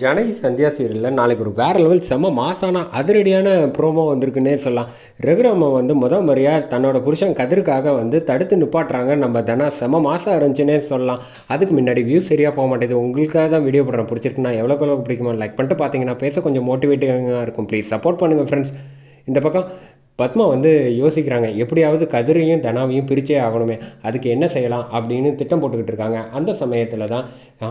ஜனகி சந்தியா சீரியலில் நாளைக்கு ஒரு வேறு லெவல் செம்ம மாசான அதிரடியான ப்ரோமோ வந்திருக்குன்னே சொல்லலாம். ரகுராமன் வந்து முத முறையாக தன்னோட புருஷன் கதிருக்காக வந்து தடுத்து நிப்பாட்டுறாங்க. நம்ம தினம் செம்ம மாதம் இருந்துச்சுன்னே சொல்லலாம். அதுக்கு முன்னாடி வியூ சரியாக போக மாட்டேது உங்களுக்காக தான் வீடியோ போடுறேன். பிடிச்சிருக்குன்னா எவ்வளோக்கு எவ்வளோ பிடிக்குமோ லைக் பண்ணிட்டு பார்த்தீங்கன்னா பேச கொஞ்சம் மோட்டிவேட்டிங்காக இருக்கும். ப்ளீஸ் சப்போர்ட் பண்ணுங்கள் ஃப்ரெண்ட்ஸ் இந்த பக்கம் பத்மா வந்து யோசிக்கிறாங்க எப்படியாவது கதிரையும் தனாவையும் பிரிச்சே ஆகணுமே அதுக்கு என்ன செய்யலாம்? அப்படின்னு திட்டம் போட்டுக்கிட்டு இருக்காங்க. அந்த சமயத்தில் தான்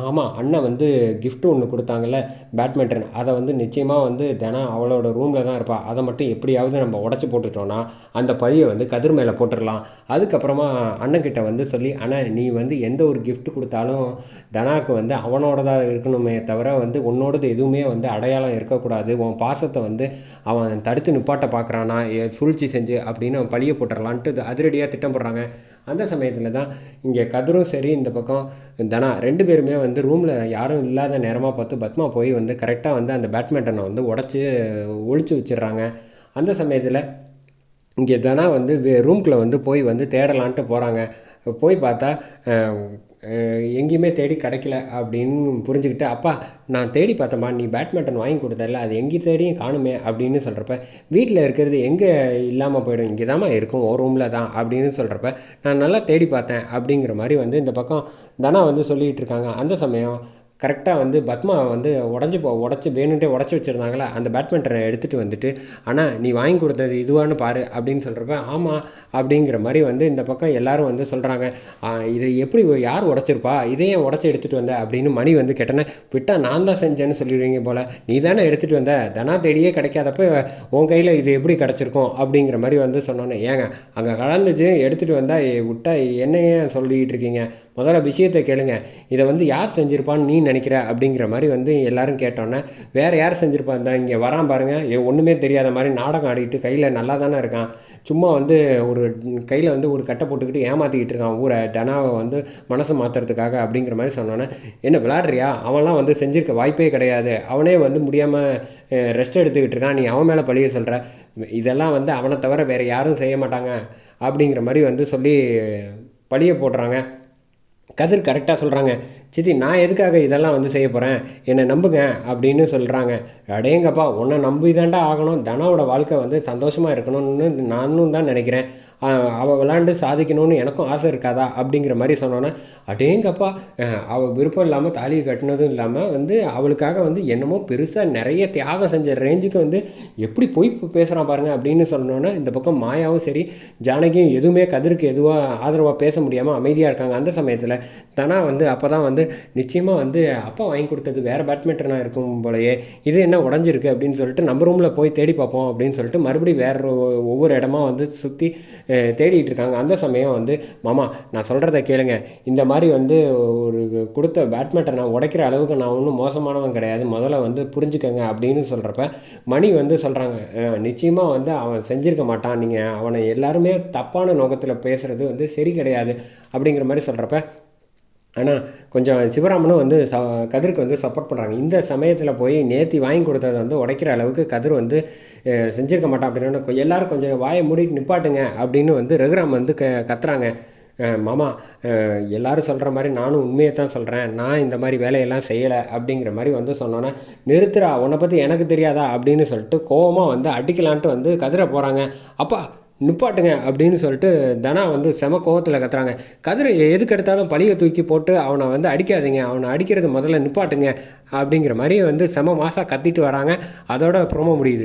ஆமாம் அண்ணன் வந்து கிஃப்ட்டு ஒன்று கொடுத்தாங்கல்ல பேட்மிண்டன் அதை வந்து நிச்சயமாக வந்து தனா அவளோட ரூமில் தான் இருப்பாள் அதை மட்டும் எப்படியாவது நம்ம உடச்சி போட்டுட்டோன்னா அந்த பழியை வந்து கதிர் மேலே போட்டுடலாம். அதுக்கப்புறமா அண்ணன்கிட்ட வந்து சொல்லி அண்ணன் நீ வந்து எந்த ஒரு கிஃப்ட் கொடுத்தாலும் தனாவுக்கு வந்து அவனோடதாக இருக்கணுமே தவிர வந்து உன்னோடது எதுவுமே வந்து அடையாளம் இருக்கக்கூடாது. உன் பாசத்தை வந்து அவன் தடுத்து நிப்பாட்ட பார்க்குறானா சூழ்ச்சி செஞ்சு அப்படின்னு அவன் பழிய போட்டுடலான்ட்டு அதிரடியாக திட்டம் போடுறாங்க. அந்த சமயத்தில் தான் இங்கே கதிரும் சரி இந்த பக்கம் தனா ரெண்டு பேருமே வந்து ரூமில் யாரும் இல்லாத நேரமாக பார்த்து பத்மா போய் வந்து கரெக்டாக வந்து அந்த பேட்மிண்டனை வந்து உடச்சி ஒழிச்சு வச்சிடுறாங்க. அந்த சமயத்தில் இங்கே தனா வந்து ரூம்குள்ளே வந்து போய் வந்து தேடலான்ட்டு போகிறாங்க போய் பார்த்தா எங்கேயுமே தேடி கிடைக்கல அப்படின்னு புரிஞ்சுக்கிட்டு அப்பா நான் தேடி பார்த்தேம்மா நீ பேட்மிண்டன் வாங்கி கொடுத்தல அது எங்கே தேடியும் காணுமே அப்படின்னு சொல்கிறப்ப வீட்டில் இருக்கிறது எங்கே இல்லாமல் போயிடும் இங்கே தாம்மா இருக்கும் ஒரு ரூமில் தான் அப்படின்னு சொல்கிறப்ப நான் நல்லா தேடி பார்த்தேன் அப்படிங்கிற மாதிரி வந்து இந்த பக்கம் தனா வந்து சொல்லிகிட்டு இருக்காங்க. அந்த சமயம் கரெக்டாக வந்து பத்மா வந்து உடஞ்சி போ உடச்சி வேணுன்ட்டே உடச்சி வச்சுருந்தாங்களே அந்த பேட்மிண்டனை எடுத்துகிட்டு வந்துட்டு ஆனால் நீ வாங்கி கொடுத்தது இதுவான்னு பாரு அப்படின்னு சொல்கிறப்ப ஆமாம் அப்படிங்கிற மாதிரி வந்து இந்த பக்கம் எல்லாரும் வந்து சொல்கிறாங்க இது எப்படி யார் உடச்சிருப்பா? இதையே உடச்சி எடுத்துகிட்டு வந்த? அப்படின்னு மணி வந்து கேட்டேன்னா விட்டா நான் தான் செஞ்சேன்னு சொல்லிடுவீங்க போல். நீ தானே எடுத்துகிட்டு வந்த? தனா தேடியே கிடைக்காதப்ப உன் கையில் இது எப்படி கிடச்சிருக்கும்? அப்படிங்கிற மாதிரி வந்து சொன்னோன்னே ஏங்க அங்கே கலந்துச்சு எடுத்துகிட்டு வந்தால் விட்டா என்னையே சொல்லிக்கிட்டு இருக்கீங்க. முதல்ல விஷயத்தை கேளுங்க. இதை வந்து யார் செஞ்சிருப்பான்னு நீ நினைக்கிற அப்படிங்கிற மாதிரி வந்து எல்லாரும் கேட்டோன்னே வேறு யார் செஞ்சுருப்பா? இருந்தால் இங்கே வரான் பாருங்கள் ஒன்றுமே தெரியாத மாதிரி நாடகம் ஆடிட்டு கையில் நல்லா தானே இருக்கான். சும்மா வந்து ஒரு கையில் வந்து ஒரு கட்டை போட்டுக்கிட்டு ஏமாற்றிக்கிட்டு இருக்கான் ஊரை. டனாவை வந்து மனசு மாற்றுறதுக்காக அப்படிங்கிற மாதிரி சொன்னோன்னே என்ன விளாட்றியா அவன்லாம் வந்து செஞ்சுருக்க வாய்ப்பே கிடையாது. அவனே வந்து முடியாமல் ரெஸ்ட் எடுத்துக்கிட்டு இருக்கான். நீ அவன் மேலே பழிய சொல்கிற இதெல்லாம் வந்து அவனை தவிர வேறு யாரும் செய்ய மாட்டாங்க. அப்படிங்கிற மாதிரி வந்து சொல்லி பழிய போடுறாங்க. கதிர் கரெக்டாக சொல்கிறாங்க சித்தி நான் எதுக்காக இதெல்லாம் வந்து செய்ய போகிறேன் என்னை நம்புங்க அப்படின்னு சொல்கிறாங்க அடேங்கப்பா உன்னை நம்பி தாண்டா ஆகணும். தனாவோட வாழ்க்கை வந்து சந்தோஷமாக இருக்கணும்னு நானும் தான் நினைக்கிறேன். அவள் விளாண்டு சாதிக்கணும்னு எனக்கும் ஆசை இருக்காதா அப்படிங்கிற மாதிரி சொன்னோன்னே அடேங்கப்பா அவள் விருப்பம் இல்லாமல் தாலியை கட்டினதும் இல்லாமல் வந்து அவளுக்காக வந்து என்னமோ பெருசாக நிறைய தியாகம் செஞ்ச ரேஞ்சுக்கு வந்து எப்படி போய் பேசுகிறான் பாருங்க அப்படின்னு சொன்னோன்னே இந்த பக்கம் மாயாவும் சரி ஜானகியும் எதுவுமே கதிருக்கு எதுவாக ஆதரவாக பேச முடியாமல் அமைதியாக இருக்காங்க அந்த சமயத்தில். தனா வந்து அப்போ தான் வந்து நிச்சயமாக வந்து அப்பா வாங்கி கொடுத்தது வேறு பேட்மிண்டனாக இருக்கும் போலயே இது என்ன உடஞ்சிருக்கு அப்படின்னு சொல்லிட்டு நம்ம ரூமில் போய் தேடி பார்ப்போம் அப்படின்னு சொல்லிட்டு மறுபடியும் வேறு ஒவ்வொரு இடமா வந்து சுற்றி தேடிட்டு இருக்காங்க. அந்த சமயம் வந்து மாமா நான் சொல்கிறத கேளுங்க. இந்த மாதிரி வந்து ஒரு கொடுத்த பேட்மிண்டனை உடைக்கிற அளவுக்கு நான் ஒன்றும் மோசமானவன் கிடையாது. முதல்ல வந்து புரிஞ்சுக்கங்க அப்படின்னு சொல்கிறப்ப மணி வந்து சொல்கிறாங்க நிச்சயமாக வந்து அவன் செஞ்சிருக்க மாட்டான். நீங்கள் அவனை எல்லாருமே தப்பான நோக்கத்தில் பேசுகிறது வந்து சரி கிடையாது. அப்படிங்கிற மாதிரி சொல்கிறப்ப ஆனால் கொஞ்சம் சிவராமனும் வந்து ச கதிருக்கு வந்து சப்போர்ட் பண்ணுறாங்க இந்த சமயத்தில் போய் நேத்தி வாங்கி கொடுத்ததை வந்து உடைக்கிற அளவுக்கு கதிர் வந்து செஞ்சுருக்க மாட்டான் அப்படின்னு எல்லோரும் எல்லாரும் கொஞ்சம் வாயை மூடிட்டு நிப்பாட்டுங்க அப்படின்னு வந்து ரகுராம் வந்து க கத்துறாங்க. மாமா எல்லோரும் எல்லாரும் சொல்கிற மாதிரி நானும் உண்மையை தான் சொல்கிறேன் நான் இந்த மாதிரி வேலையெல்லாம் செய்யலை அப்படிங்கிற மாதிரி வந்து சொன்னோன்னே நிறுத்துறா உன்னை பற்றி எனக்கு தெரியாதா அப்படின்னு சொல்லிட்டு கோவமாக வந்து அடிக்கலான்ட்டு வந்து கதிரை போகிறாங்க அப்பா நிப்பாட்டுங்க அப்படின்னு சொல்லிட்டு தனா வந்து செம கோவத்தில் கத்துறாங்க. கதிர் எதுக்கு எடுத்தாலும் பழியை தூக்கி போட்டு அவனை வந்து அடிக்காதீங்க அவனை அடிக்கிறது முதல்ல நிப்பாட்டுங்க அப்படிங்கிற மாதிரி வந்து செம மாசாக கத்திட்டு வராங்க. அதோட ப்ரோமோ முடியுது.